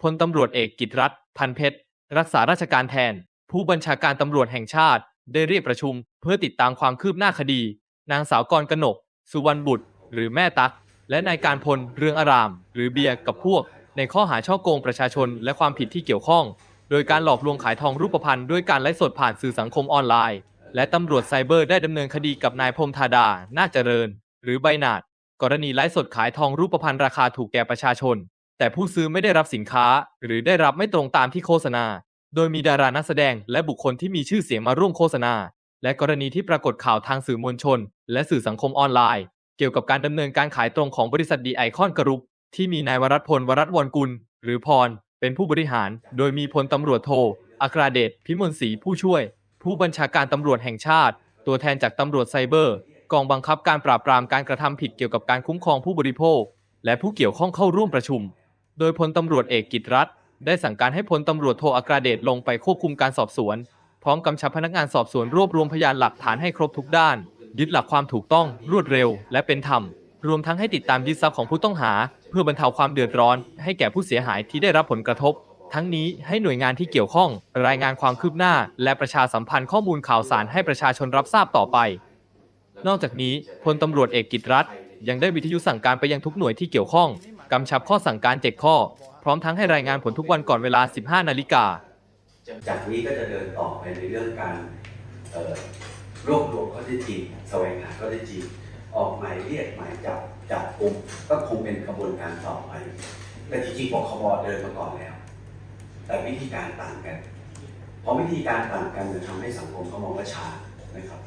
พลตำรวจเอกกิตรัตน์พันเพชร รักษาราชการแทน ผู้บัญชาการตำรวจแห่งชาติ ได้เรียกประชุม เพื่อติดตามความคืบหน้าคดี นางสาวกรกนก สุวรรณบุตร หรือแม่ตัก และนายการพลเรืองอาราม หรือเบียร์กับพวก ในข้อหาช่อโกงประชาชนและความผิดที่เกี่ยวข้อง โดยการหลอกลวงขายทองรูปพรรณด้วยการไลฟ์สดผ่านสื่อสังคมออนไลน์ และตำรวจไซเบอร์ได้ดำเนินคดีกับนายพรมธาดา นาคเจริญ หรือใบหนาดกรณีไลฟ์สดขายทองรูปพรรณราคาถูกแก่ประชาชน แต่ผู้ซื้อไม่ได้รับสินค้า หรือได้รับไม่ตรงตามที่โฆษณา โดยมีดารานักแสดงและบุคคลที่มีชื่อเสียงมาร่วมโฆษณา และกรณีที่ปรากฏข่าวทางสื่อมวลชน และสื่อสังคมออนไลน์ เกี่ยวกับการดำเนินการขายตรงของบริษัทดีไอคอนกรุ๊ปที่มีนายวรัตพลวรัตน์วรกุล หรือพร เป็นผู้บริหาร โดยมีพลตำรวจโทอัคราเดชพิมลศรีผู้ช่วย ผู้บัญชาการตำรวจแห่งชาติ ตัวแทนจากตำรวจไซเบอร์ กองบังคับการปราบปรามการกระทำผิดเกี่ยวกับการคุ้มครองผู้บริโภค และผู้เกี่ยวข้องเข้าร่วมประชุม โดยพลตำรวจเอกกิตรัตน์ได้สั่งการให้พลตำรวจโทอัคราเดชลงไปควบคุมการสอบสวน พร้อมกำชับพนักงานสอบสวนรวบรวมพยานหลักฐานให้ครบทุกด้าน ยึดหลักความถูกต้อง รวดเร็ว และเป็นธรรม รวมทั้งให้ติดตามยึดทรัพย์ของผู้ต้องหา เพื่อบรรเทาความเดือดร้อน ให้แก่ผู้เสียหายที่ได้รับผลกระทบ ทั้งนี้ให้หน่วยงานที่เกี่ยวข้อง รายงานความคืบหน้า และประชาสัมพันธ์ข้อมูลข่าวสารให้ประชาชนรับทราบต่อไป นอกจากนี้พลตำรวจเอกกิตรัตน์ยังได้วิทยุสั่งการไปยังทุกหน่วยที่เกี่ยวข้อง กำชับข้อสั่งการเจ็ดข้อ พร้อมทั้งให้รายงานผลทุกวันก่อนเวลา 15 นาฬิกา จากนี้ก็จะเดินต่อไปในเรื่องการรวบรวมข้อเท็จจริงแสวงหาข้อเท็จจริงออกหมายเรียกหมายจับจับกลุ่มก็คงเป็นกระบวนการต่อไปแต่จริงๆปคบเดินมาก่อนแล้ว แต่วิธีการต่างกัน เพราะวิธีการต่างกันจะทำให้สังคมเขามองว่าช้านะครับ